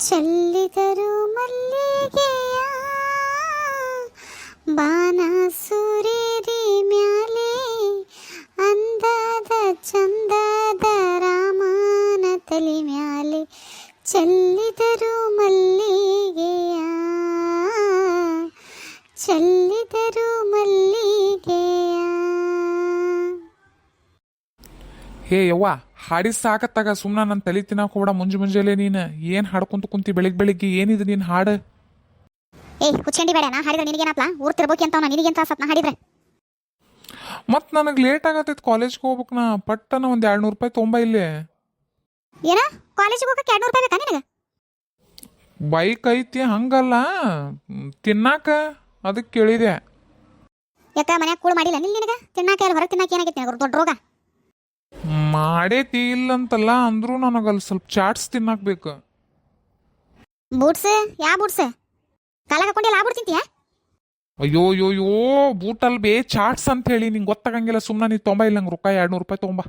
ಚೆಲ್ಲಿದರು ಮಲ್ಲಿಗೆಯ ಬಾನ ಮ್ಯಾಲೆ ಅಂದದ ಚಂದದ ರಾಮನ ತಲೆ ಮ್ಯಾಲೆ ಚಲ್ಲಿದರು ಮಲ್ಲಿಗೆಯ ಚಲ್ಲಿದರು ಮಲ್ಲಿಗೆಯ ಹೇ ಯವ್ವ ಹಾಡಿ ಸಾಕತ್ತಾಗ ಸುಮ್ಮನೆ ನನ್ನ ತಲೆ ತಿನ್ನಕ್ಕೆ ಕೂಡ ಮುಂಜು ಮುಂಜಾನೆ ನೀನು. ಏನು ಹಾಡ್ಕೊಂತ ಕುಂತಿ ಬೆಳಿಗ್ ಬೆಳಿಗ್ಗೆ ಏನಿದೆ ನೀನು ಹಾಡು? ಏಯ್ ಹುಚ್ಚಂಡಿ ಬೇಡ ನಾ ಹಾಡಿದ್ರೆ ನಿನಗೇನಪ್ಲ ಊರ್ ತಿರ್ಬೋಕಿ ಅಂತ ನಿನಗೇನ್ ತ್ರಾಸತ್ ನಾ ಹಾಡಿದ್ರೆ? ಮತ್ತು ನನಗೆ ಲೇಟ್ ಆಗತ್ತೈತೆ ಕಾಲೇಜ್ಗೆ ಹೋಗ್ಬೇಕು ನಾ. ಪಟ್ಟನ ಒಂದು ಎರಡು ನೂರು ರೂಪಾಯಿ ತೊಂಬ ಇಲ್ಲಿ. ಏನ? ಕಾಲೇಜಿಗೆ ಹೋಗಕ್ಕೆ ಎರಡು ರೂಪಾಯಿ ಬೇಕಾ ನಿನಗೆ? ಬೈಕ್ ಐತಿ ಹಂಗಲ್ಲ. ತಿನ್ನಾಕ? ಅದಕ್ಕೆ ಕೇಳಿದೆ. ಯಾಕ ಮನ್ಯಾಗ ಕೂಳು ಮಾಡಿಲ್ಲ ನಿಲ್ ನಿನಗೆ? ತಿನ್ನಾಕ ಎಲ್ಲ ಹೊರಗೆ ತಿನ್ನಾಕ ಏನಾಗೈತಿ ದೊಡ್ಡ ರೋಗ. ಮಾಡೇತಿ ಇಲ್ಲಂತಲ್ಲ ಅಂದ್ರೂ ನನಗಲ್ಲಿ ಸ್ವಲ್ಪ ಚಾಟ್ಸ್ ತಿನ್ನಾಕ ಬೇಕು ಬೂಟ್ಸ್? ಯಾ ಬೂಟ್ಸ್? ಕಾಲ ಹಾಕೊಂಡಿಲ್ಲ ಆ ಬೂಟ್ ತಿಂತೀಯ? ಅಯ್ಯೋ ಅಯ್ಯೋ ಅಯ್ಯೋ ಅಲ್ಲಿ ಬೇ ಚಾಟ್ಸ್ ಅಂತ ಹೇಳಿ ನಿಂಗೆ ಗೊತ್ತಾಗಂಗಿಲ್ಲ ಸುಮ್ಮನೆ ನೀ ತೊಂಬ ಇಲ್ಲ ನಂಗೆ ರೂಪಾಯಿ ಎರಡು ನೂರು ರೂಪಾಯಿ ತೊಂಬ.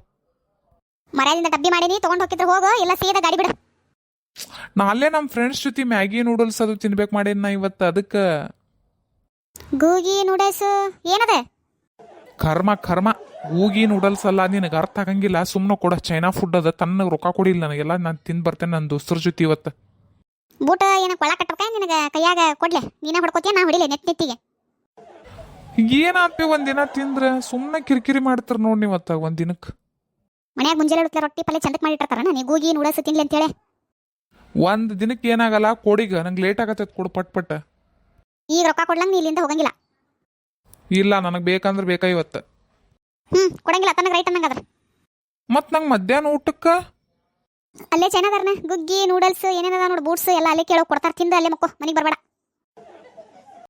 ಮರ್ಯಾದಿಂದ ಡಬ್ಬಿ ಮಾಡೀನಿ ತಗೊಂಡ್ ಹೋಗಿದ್ರೆ ಹೋಗು ಇಲ್ಲ ಸೀದಾ ಗಾಡಿ ಬಿಡು. ನಾ ಅಲ್ಲೇ ನಮ್ಮ ಫ್ರೆಂಡ್ಸ್ ಜೊತೆ ಮ್ಯಾಗಿ ನೂಡಲ್ಸ್ ಅದು ತಿನ್ಬೇಕು ಮಾಡೇನಿ ನಾ ಇವತ್ತು ಅದಕ್ಕೆ. ಗೂಗಿ ನೂಡಲ್ಸ್ ಏನದ? ಕರ್ಮ ಕರ್ಮ. ಹೋಗಿ ನೂಡಲ್ಸ್ ಅಲ್ಲ ನಿನಗೆ ಅರ್ಥ ಆಗಂಗಿಲ್ಲ. ಸುಮ್ಮನೆ ಕೊಡ. ಚೈನಾ ಫುಡ್ ಅದ. ತನ್ನ ರೊಕ್ಕ ಕೊಡಿಲ್ಲ ನನಗೆಲ್ಲ. ನಾನು ತಿಂದು ಬರ್ತೇನೆ ನನ್ನ ದೋಸ್ತರ ಜೊತೆ ಇವತ್ತು. ಬೂಟ ಏನ ಕೊಳ ಕಟ್ಟಬೇಕ ನಿನಗೆ? ಕೈಯಾಗ ಕೊಡ್ಲೆ? ನೀನ ಹೊಡ್ಕೋತೀಯ? ನಾ ಹೊಡಿಲೆ ನೆಟ್ ನೆತ್ತಿಗೆ. ಏನಾಗ್ತಿ ಒಂದಿನ ತಿಂದ್ರೆ? ಸುಮ್ಮನೆ ಕಿರಿಕಿರಿ ಮಾಡ್ತಾರೆ ನೋಡಿ ನೀವತ್ತ ಒಂದು ದಿನಕ್ಕೆ ಮನ್ಯಾಗ ಮುಂಜಾನೆ ಉಟ್ಲೆ ರೊಟ್ಟಿ ಪಲ್ಲೆ ಚಂದಕ್ಕೆ ಮಾಡಿರ್ತಾರನ ನೀ ಗೂಗಿ ನೂಡಲ್ಸ್ ತಿನ್ಲಿ ಅಂತೇಳಿ. ಒಂದು ದಿನಕ್ಕೆ ಏನಾಗಲ್ಲ. ಕೊಡಿಗ. ನಂಗೆ ಲೇಟ್ ಆಗತ್ತೆ ಕೊಡು ಪಟ್ ಪಟ್. ಈಗ ರೊಕ್ಕ ಕೊಡ್ಲಂಗ ನೀ ಇಲ್ಲಿಂದ ಹೋಗಂಗಿಲ್ಲ. ಇಲ್ಲ ನನಗೆ ಬೇಕಂದ್ರೆ ಬೇಕಾ ಇವತ್ತು? ಹ್ಮ್ ಕೊಡಂಗಿಲ್ಲ ತನಗ ರೈಟ್ ಅನ್ನಂಗದ್ರ ಮತ್ತು ನಂಗೆ ಮಧ್ಯಾಹ್ನ ಊಟಕ್ಕೆ? ಅಲ್ಲೇ ಚೈನಾದಾರನ ಗುಗ್ಗಿ ನೂಡಲ್ಸ್ ಏನೇನದ ನೋಡಿ ಬೂಟ್ಸ್ ಎಲ್ಲ ಅಲ್ಲೇ ಕೇಳೋ ಕೊಡ್ತಾರ ತಿಂದ ಅಲ್ಲೇ ಮಕ್ಕೋ ಮನೆಗೆ ಬರಬೇಡ.